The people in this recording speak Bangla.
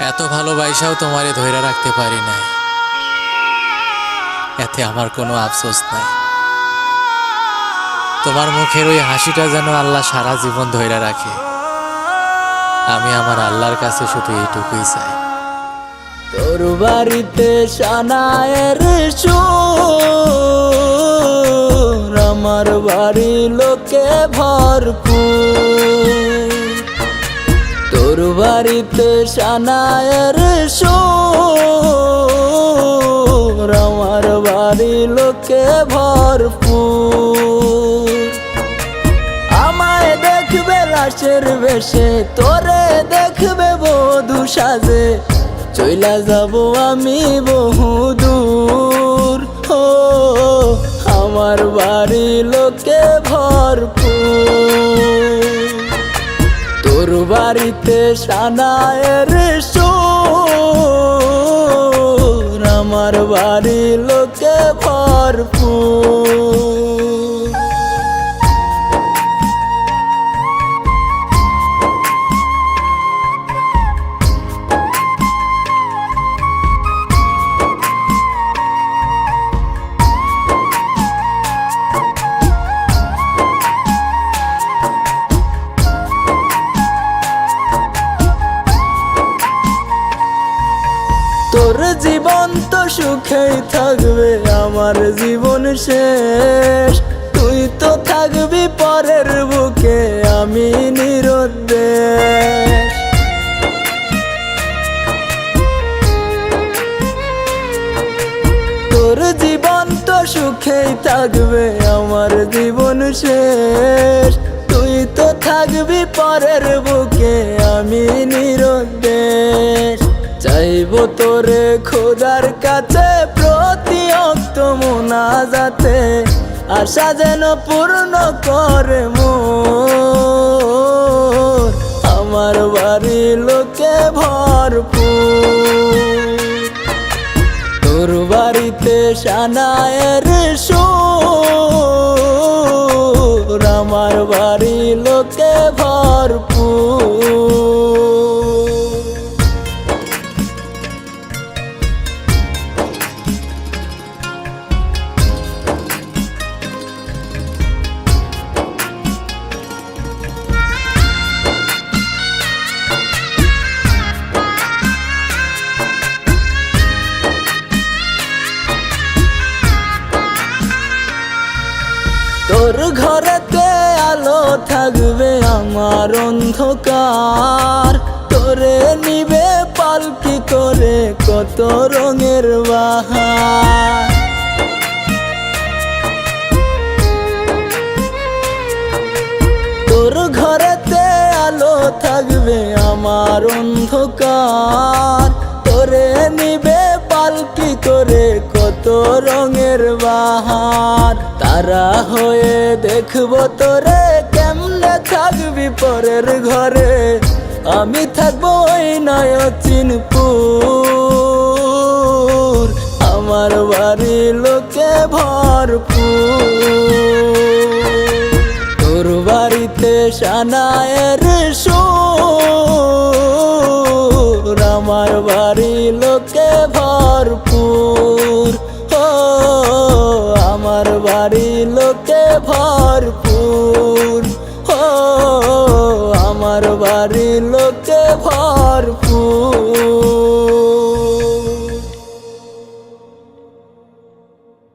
এত ভালোবাসাও তোমারে ধৈরা রাখতে পারি নাই। এতে আমার কোনো আফসোস নাই। তোমার মুখের ওই হাসিটা যেন আল্লাহ সারা জীবন ধৈরা রাখে। আমি আমার আল্লাহর কাছে শুধু এইটুকুই চাই। তোর বাড়িতে সানায়ের সুর, আমার বাড়ি লোকে ভরপুর। বাড়িতে সানায়ের সুর, আমার বাড়ি লোকে ভরপুর। আমায় দেখবে লাশের বেশে, তোরে দেখবে বধু সাজে। চইলা যাব আমি বহু দূর, ও, আমার বাড়ি লোকে ভরপুর। তোর বাড়িতে সানায়ের সোর আমার বাড়ি লোকে ভরপুর। তোর জীবন তো সুখেই থাকবে, আমার জীবন শেষ। তুই তো থাকবি পরের বুকে, আমি নিরুদ্দেশ। তোর জীবন তো সুখেই থাকবে, আমার জীবন শেষ। তুই তো থাকবি পরের বুকে খোদার কাছে প্রতি অক্ত মোনা যাতে আশা যেন পূর্ণ করে মোর। আমার বাড়ি লোকে ভরপুর। তোর বাড়িতে সানায়ের সুর, আমার বাড়ি লোকে ভরপুর। ঘরেতে আলো থাকবে আমার অন্ধকার। তোরে নিবে পালকি করে কত রঙের বাহার। তোর ঘরেতে আলো থাকবে আমার অন্ধকার। রঙের বাহার। তারা হয়ে দেখব তোরে কেমনে থাকবি পরের ঘরে। আমি থাকব ওই নয় চিনপুর। আমার বাড়ি লোকে ভরপুর। তোর বাড়িতে সানায়ের সুর। আমার বাড়ি লোকে ভরপুর। আমার বাড়ি লোকে ভরপুর। ও আমার বাড়ি লোকে ভরপুর।